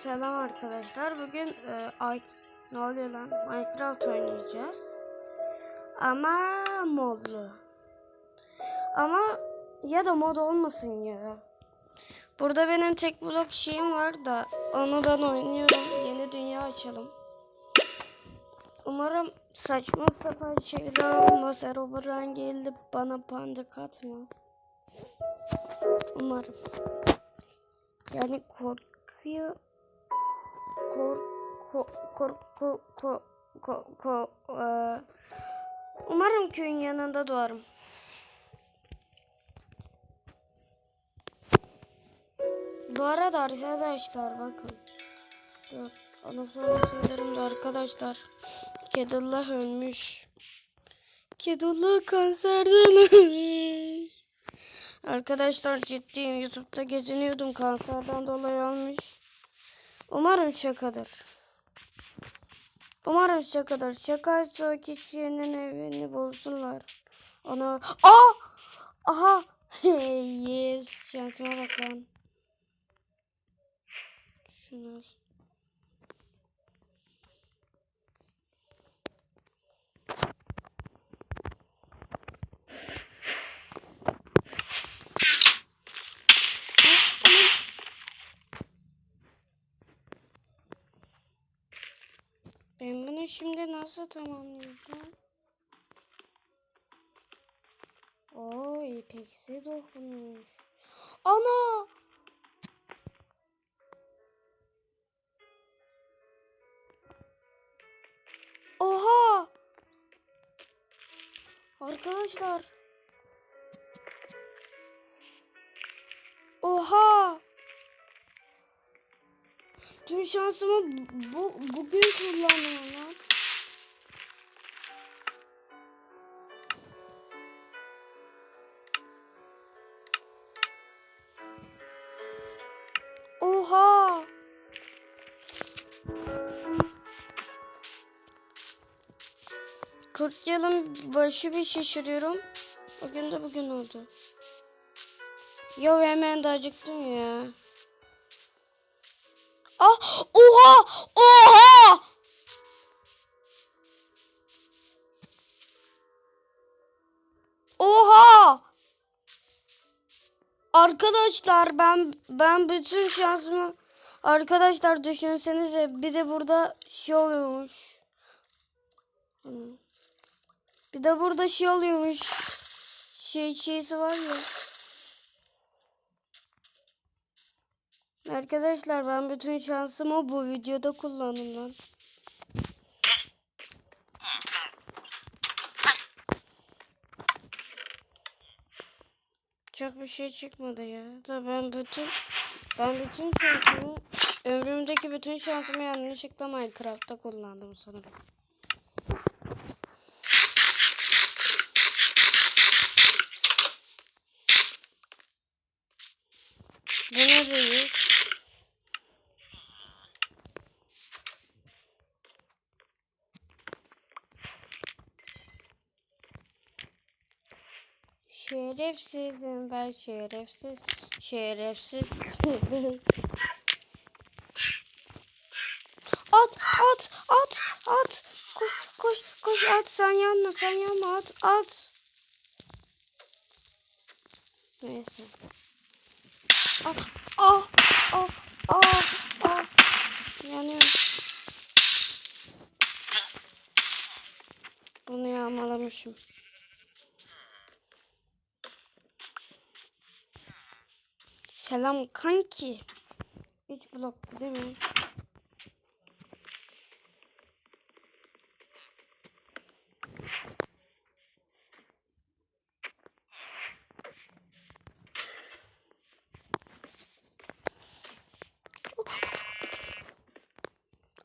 selam arkadaşlar. Bugün e, ay ne oluyor lan? Minecraft oynayacağız. Ama modlu. Ama ya da mod olmasın ya. Burada benim tek blok şeyim var da onu ben oynuyorum. Yeni dünya açalım. Umarım saçma sapan şeyler olmaz. Erobrine geldi bana panda katmaz. Umarım. Yani korkuyor. Kor ko kor ko ko ko ko eee, Umarım köyün yanında doğarım. Bu arada arkadaşlar bakın. Dur. Sonra söylerim de arkadaşlar. Kedullah ölmüş. Kedullah kanserden ölmüş. Arkadaşlar ciddiyim. Youtube'da geziniyordum. Kanserden dolayı almış. Umarım şakadır. Umarım şakadır. Şakaysa o kişinin evini bulsunlar. Ona... Aa! Aha! yes. Şansıma bak lan. Şunu al. Ben bunu şimdi nasıl tamamlayacağım? Oo ipeksi dokunmuş. Ana! Oha! Arkadaşlar. Tüm şansımı bu bugün kullanıyorum lan. Oha! Kırk yılın başı bir şaşırıyorum. Bugün de bugün oldu. Yo hemen de acıktım ya. Ah! Oha! Oha! Oha! Arkadaşlar ben ben bütün şansımı arkadaşlar düşünsenize bir de burada şey oluyormuş. Hmm. Bir de burada şey oluyormuş. Şey şeysi var ya. Arkadaşlar ben bütün şansımı bu videoda kullandım lan. Çok bir şey çıkmadı ya. Da ben bütün ben bütün şansımı ömrümdeki bütün şansımı yanlışlıkla Minecraft'ta kullandım sanırım. Bu ne değil? Şerefsizim ben şerefsiz. Şerefsiz. at at at at. Koş koş koş at sen yanma sen yanma at at. Neyse. At. Ah ah ah ah. Yanıyorum. Bunu yağmalamışım. Selam kanki. 3 bloktu değil mi?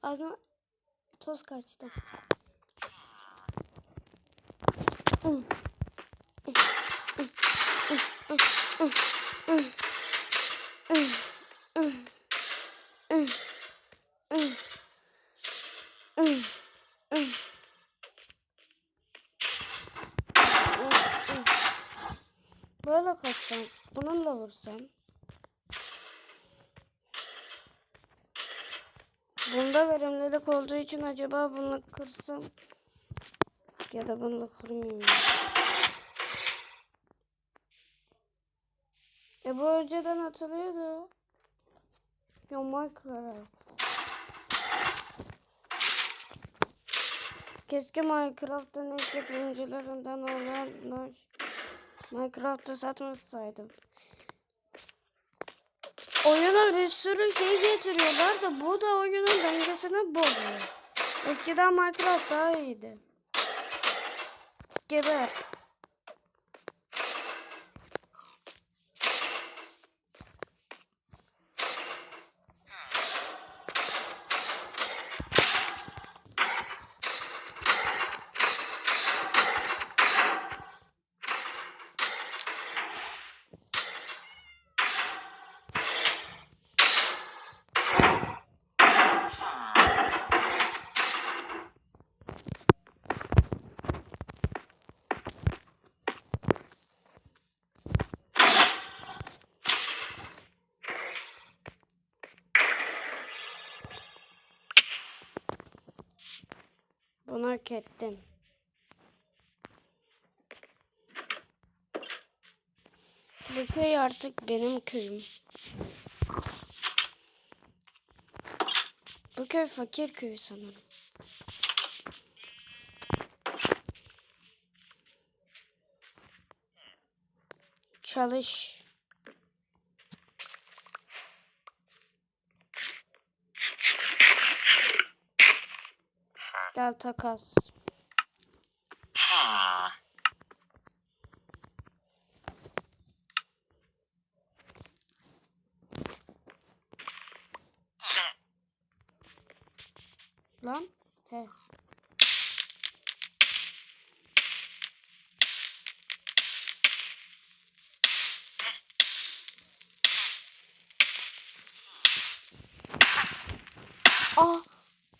Ağzına toz kaçtı. Olduğu için acaba bunu kırsam ya da bunu kırmayayım. ya. E bu önceden atılıyordu. Ya Minecraft. Keşke Minecraft'ın ilk yapımcılarından olan Noş- Minecraft'ı satmasaydım. Oyuna bir sürü şey getiriyorlar da bu da oyunun dengesini bozuyor. Eskiden Minecraft daha iyiydi. Geber. Bunu hak ettim. Bu köy artık benim köyüm. Bu köy fakir köyü sanırım. Çalış. Gel takas. Lan. He. Ah.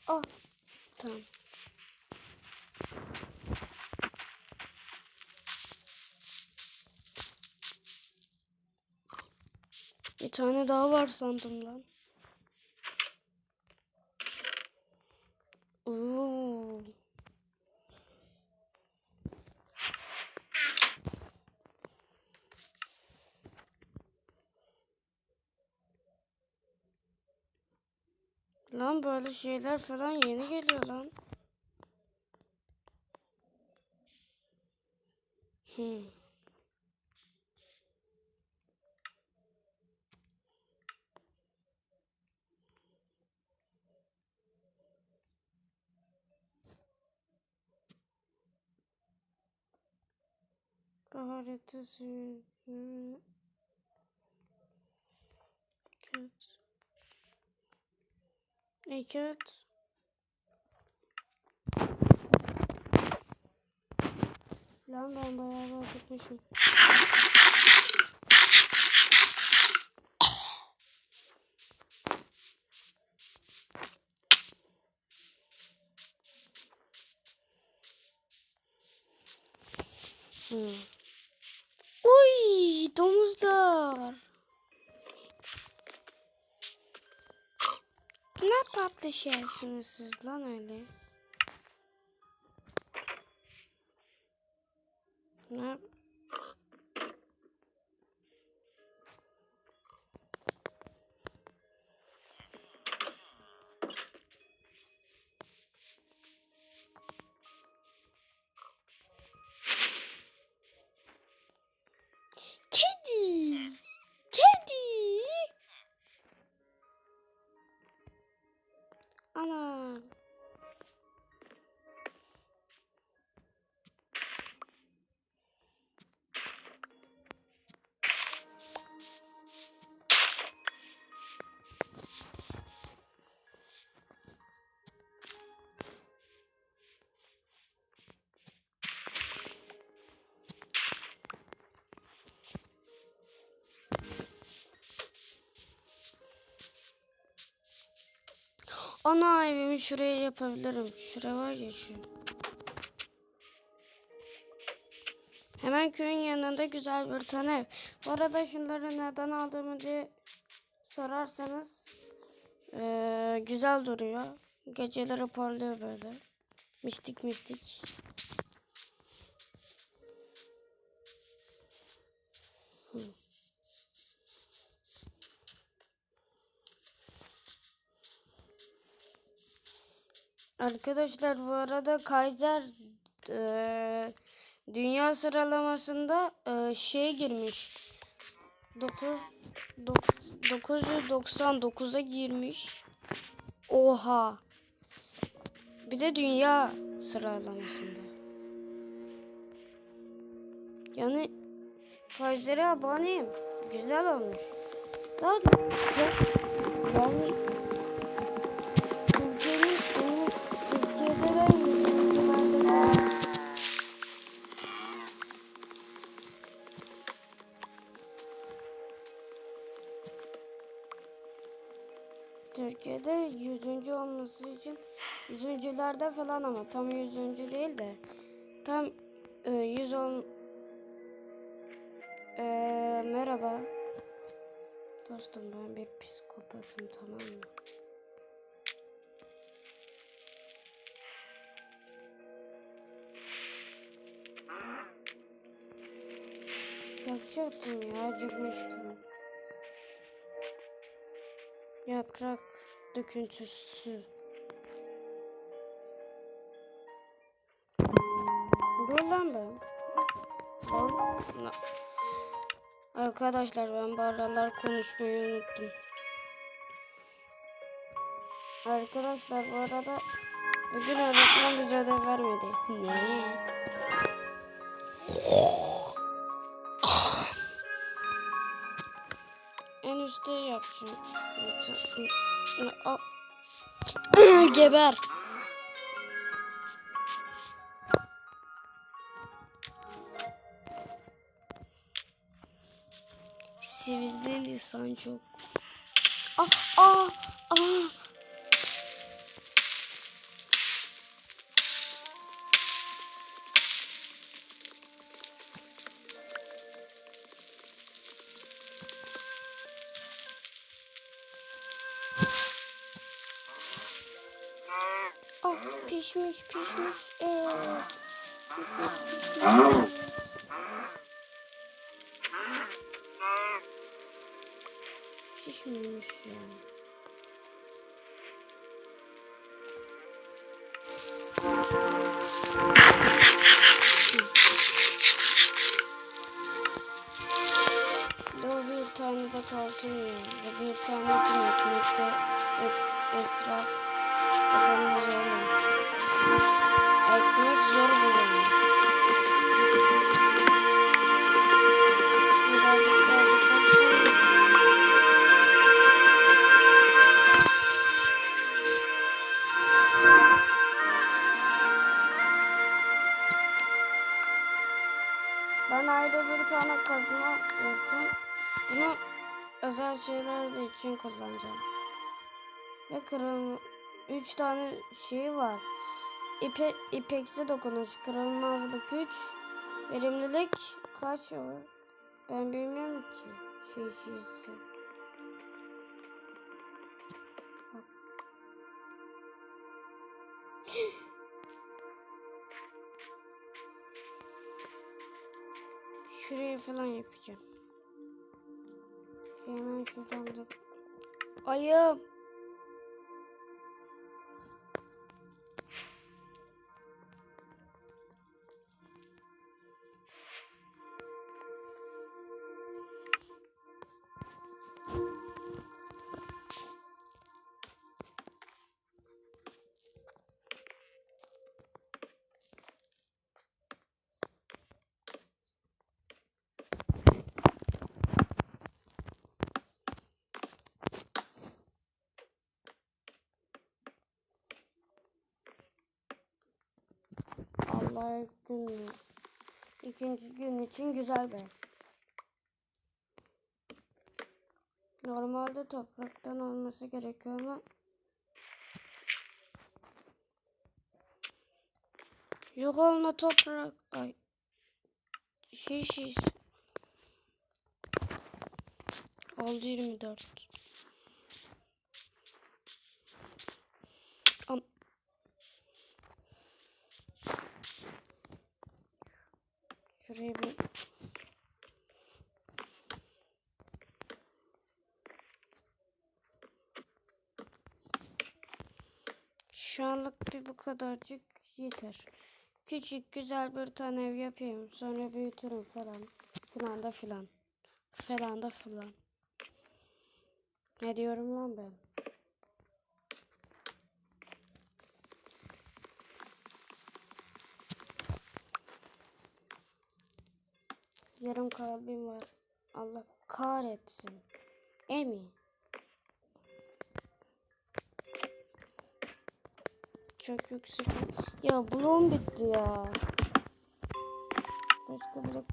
Ah. Tamam. Bir tane daha var sandım lan. Lan böyle şeyler falan yeni geliyor lan. Hmm. Haritası kağıt ne kağıt lan ben bayağı acıkmışım. Hmm. Domuzlar. Ne tatlı şeysiniz siz lan öyle. Ne? Ana evimi şuraya yapabilirim. Şura var ya şu. Hemen köyün yanında güzel bir tane ev. Bu arada şunları neden aldığımı diye sorarsanız eee, güzel duruyor. Geceleri parlıyor böyle. Mistik mistik. Arkadaşlar bu arada Kaiser eee, dünya sıralamasında eee, şey girmiş. 9 999'a girmiş. Oha. Bir de dünya sıralamasında. Yani Kaiser'e aboneyim. Güzel olmuş. Daha çok yani olması için yüzüncülerde falan ama tam yüzüncü değil de tam e, 110 e, merhaba dostum ben bir psikopatım tamam mı? Yapacaktım ya acıkmıştım. Yaprak döküntüsü. Arkadaşlar ben bu aralar konuşmayı unuttum. Arkadaşlar bu arada bugün öğretmen bize ödev vermedi. Ne? En üstte yapacağım. Geber. Lisan çok. Ah ah ah. Ah pişmiş pişmiş. Ee, pişmemiş ya. Dur bir tane de kalsın ya. Bir tane tüm ekmekte et, esraf yapmamız olur. Ekmek zor bulunuyor. Ben ayrı bir tane kazma yapacağım. Bunu özel şeyler de için kullanacağım. Ve kırılma... Üç tane şey var. İpe, ipeksi dokunuş, kırılmazlık 3, verimlilik kaç var? Ben bilmiyorum ki. Şey şeysi. Şuraya falan yapacağım. Hemen şuradan da... Ayım! Allah gün ikinci gün için güzel bir. Normalde topraktan olması gerekiyor ama. Yok olma toprak. Ay. Şey şey. Oldu 24 Şuraya bir Şu anlık bir bu kadarcık yeter. Küçük güzel bir tane ev yapayım. Sonra büyütürüm falan. Falan da filan. Falan da filan. Ne diyorum lan ben? Yarım kalbim var. Allah kahretsin. Emi. Çok yüksek. Ya bloğum bitti ya. Başka blok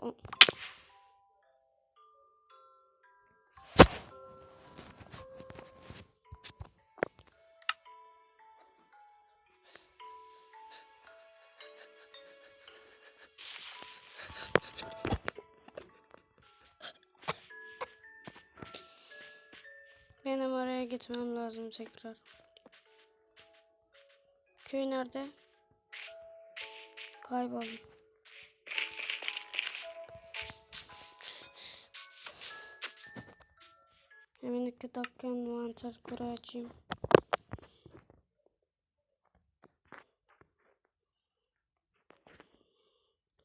o- Benim oraya gitmem lazım tekrar. Köy nerede? Kayboldum. Hemen iki dakika envanter kuru açayım.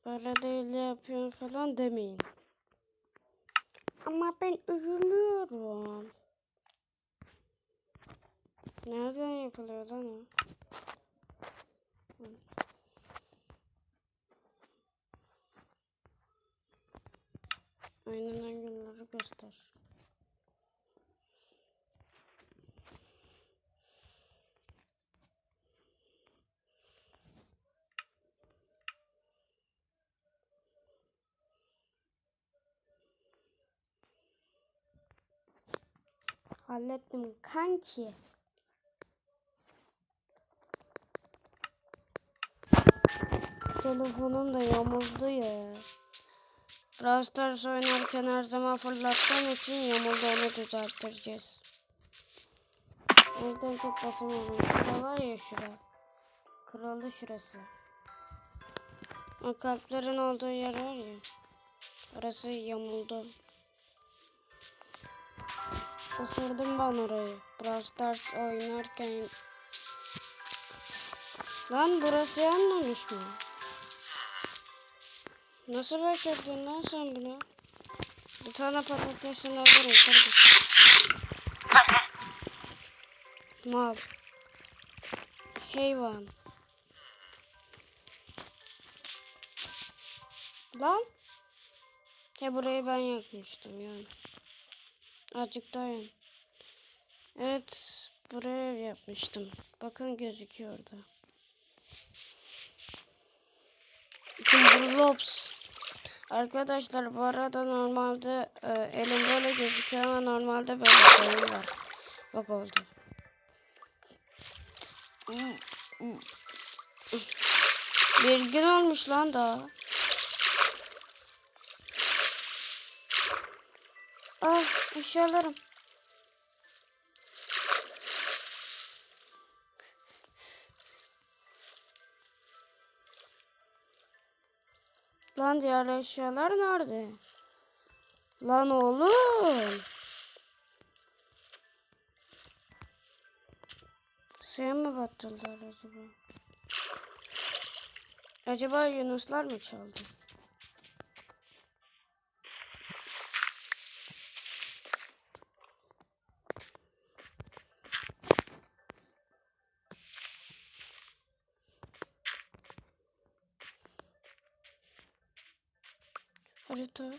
Böyle değil yapıyorum falan demeyin. Ama ben üzülüyorum. Nereden yapılıyor lan o? Aynen günleri göster. Hallettim kanki. Telefonum da yamuldu ya. Brawl Stars oynarken her zaman fırlattığım için yamuldu onu düzelttireceğiz. Evden çok basamadım. Şura var ya şura. Kırıldı şurası. O kalplerin olduğu yer var ya. Orası yamuldu. Isırdım ben orayı. Brawl Stars oynarken. Lan burası yanmamış mı? Nasıl başardın lan sen bunu? Bir tane patatesini alırım kardeşim. Mal. Hayvan. Lan. Ya burayı ben yakmıştım yani. Azıcık dayan. Evet. Buraya yapmıştım. Bakın gözüküyor orada. Lops. Arkadaşlar bu arada normalde e, elim böyle gözüküyor ama normalde böyle koyun var. Bak oldu. Bir gün olmuş lan daha. Ah eşyalarım. Lan diğer eşyalar nerede? Lan oğlum. Suya mı batırdılar acaba? Acaba Yunuslar mı çaldı? Harita.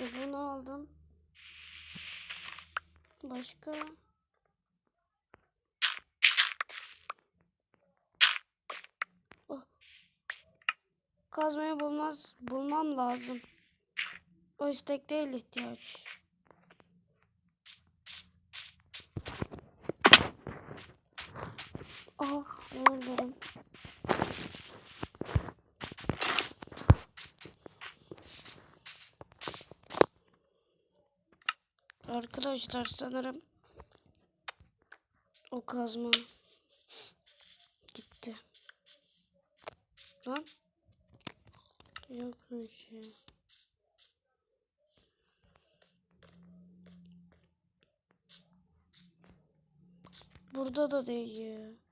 E bunu aldım. Başka? Oh. Kazmayı bulmaz, bulmam lazım. O istek değil ihtiyaç. Ah öldürüm. Arkadaşlar sanırım o kazma gitti. Lan yokmuş ya. Burada da değil.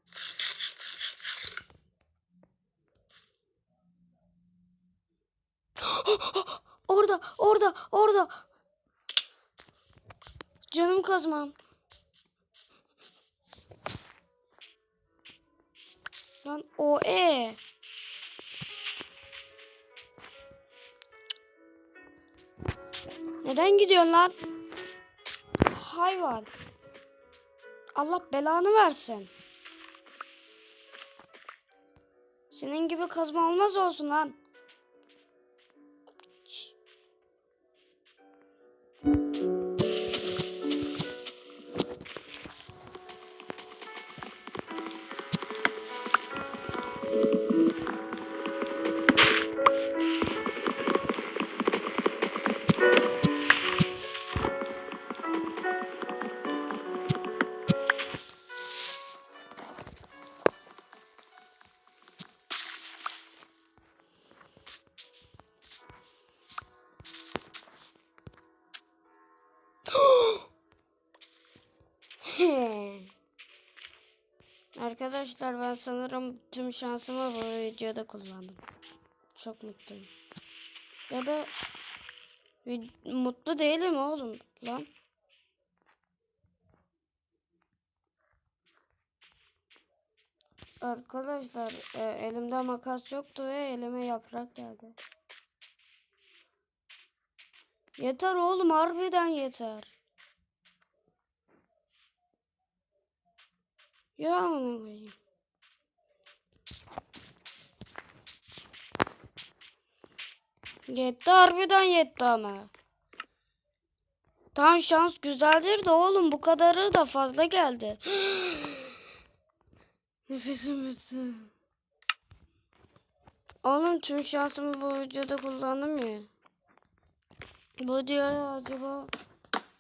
Orada, orada. Canım kazmam. Lan o e. Neden gidiyorsun lan? Hayvan. Allah belanı versin. Senin gibi kazma olmaz olsun lan. Arkadaşlar ben sanırım tüm şansımı bu videoda kullandım. Çok mutluyum. Ya da mutlu değilim oğlum lan. Arkadaşlar e, elimde makas yoktu ve elime yaprak geldi. Yeter oğlum harbiden yeter. Ya amına koyayım. Yetti harbiden yetti ama. Tam şans güzeldir de oğlum bu kadarı da fazla geldi. Nefesim bitti. Oğlum tüm şansımı bu videoda kullandım ya. Bu videoya acaba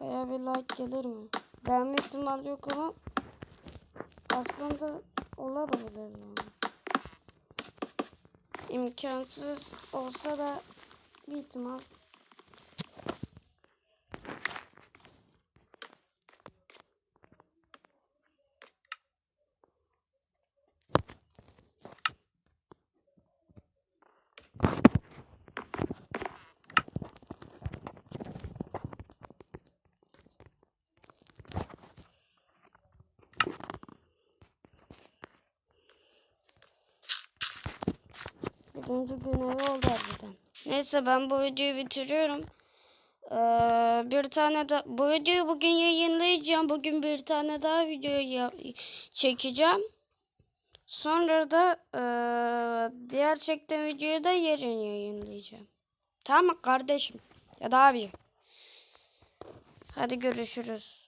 baya bir like gelir mi? Beğenme ihtimal yok ama aslında olabilir yani. İmkansız olsa da bir ihtimal. Birinci gün evi oldu harbiden. Neyse ben bu videoyu bitiriyorum. Ee, bir tane da bu videoyu bugün yayınlayacağım. Bugün bir tane daha video çekeceğim. Sonra da ee, diğer çektiğim videoyu da yarın yayınlayacağım. Tamam mı kardeşim? Ya da abi. Hadi görüşürüz.